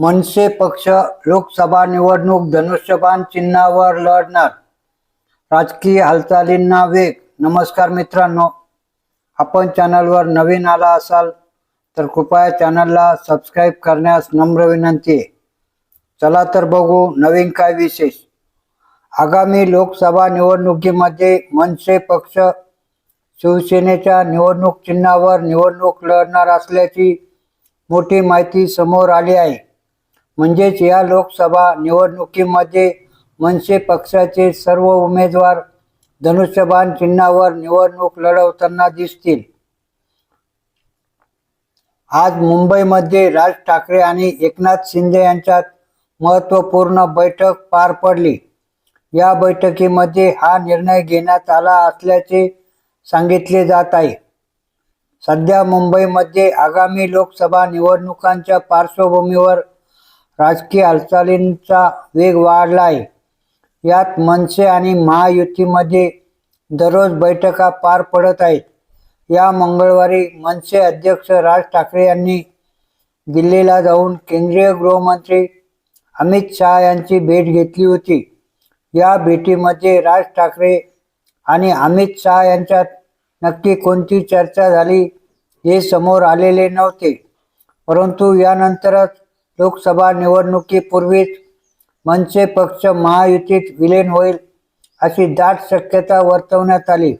मनसे पक्ष लोकसभा निवडणूक धनुष्यबाण चिन्हावर लढणार. राजकीय हालचालींना वेग. नमस्कार मित्रांनो आपण चॅनलवर नवीन आला असाल तर कृपया चॅनलला सबस्क्राईब करण्यास नम्र विनंती आहे. चला तर बघू नवीन काय विशेष. आगामी लोकसभा निवडणुकीमध्ये मनसे पक्ष शिवसेनेच्या निवडणूक चिन्हावर निवडणूक लढणार असल्याची मोठी माहिती समोर आली आहे. म्हणजेच या लोकसभा निवडणुकीमध्ये मनसे पक्षाचे सर्व उमेदवार धनुष्यबाण चिन्हावर निवडणूक लढवताना दिसतील. आज मुंबईमध्ये राज ठाकरे आणि एकनाथ शिंदे यांच्यात महत्त्वपूर्ण बैठक पार पडली. या बैठकीमध्ये हा निर्णय घेण्यात आला असल्याचे सांगितले जात आहे. सध्या मुंबईमध्ये आगामी लोकसभा निवडणुकांच्या पार्श्वभूमीवर राजकीय हालचालींचा वेग वाढला आहे यात मनसे आणि महायुतीमध्ये दररोज बैठका पार पडत आहेत. या मंगळवारी मनसे अध्यक्ष राज ठाकरे यांनी दिल्लीला जाऊन केंद्रीय गृहमंत्री अमित शहा यांची भेट घेतली होती. या भेटीमध्ये राज ठाकरे आणि अमित शहा यांच्यात नक्की कोणती चर्चा झाली हे समोर आलेले नव्हते. परंतु यानंतरच लोकसभा निवडणुकीपूर्वीच मनसे पक्ष महायुतीत विलीन होईल अशी दाट शक्यता वर्तवण्यात आली.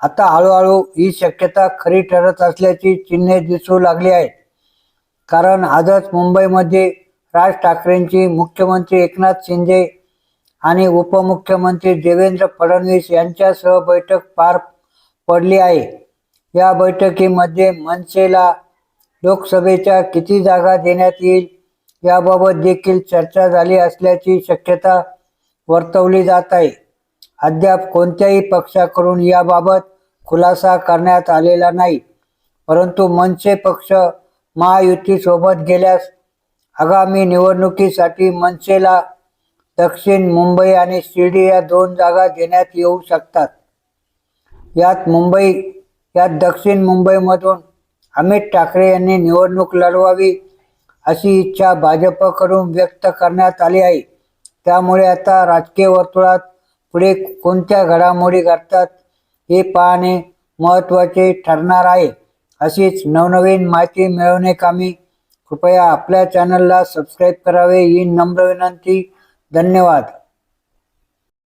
आता हळूहळू ही शक्यता खरी ठरत असल्याची चिन्हे दिसू लागली आहेत. कारण आजच मुंबईमध्ये राज ठाकरेंची मुख्यमंत्री एकनाथ शिंदे आणि उपमुख्यमंत्री देवेंद्र फडणवीस यांच्यासह बैठक पार पडली आहे. या बैठकीमध्ये मनसेला लोकसभेच्या किती जागा देण्यात येईल याबाबत देखील चर्चा झाली असल्याची शक्यता वर्तवली जात आहे. अद्याप कोणत्याही पक्षाकडून याबाबत खुलासा करण्यात आलेला नाही. परंतु मनसे पक्ष महायुतीसोबत गेल्यास आगामी निवडणुकीसाठी मनसेला दक्षिण मुंबई आणि शिर्डी या दोन जागा देण्यात येऊ शकतात. यात मुंबई यात दक्षिण मुंबईमधून अमित ठाकरे यांनी निवडणूक लढवावी अशी इच्छा भाजपकडून व्यक्त करण्यात आली आहे. त्यामुळे आता राजकीय वर्तुळात पुढे कोणत्या घडामोडी घडतात हे पाहणे महत्त्वाचे ठरणार आहे. अशीच नवनवीन माहिती मिळवणेकामी कृपया आपल्या चॅनलला सबस्क्राईब करावे ही नम्र विनंती. धन्यवाद.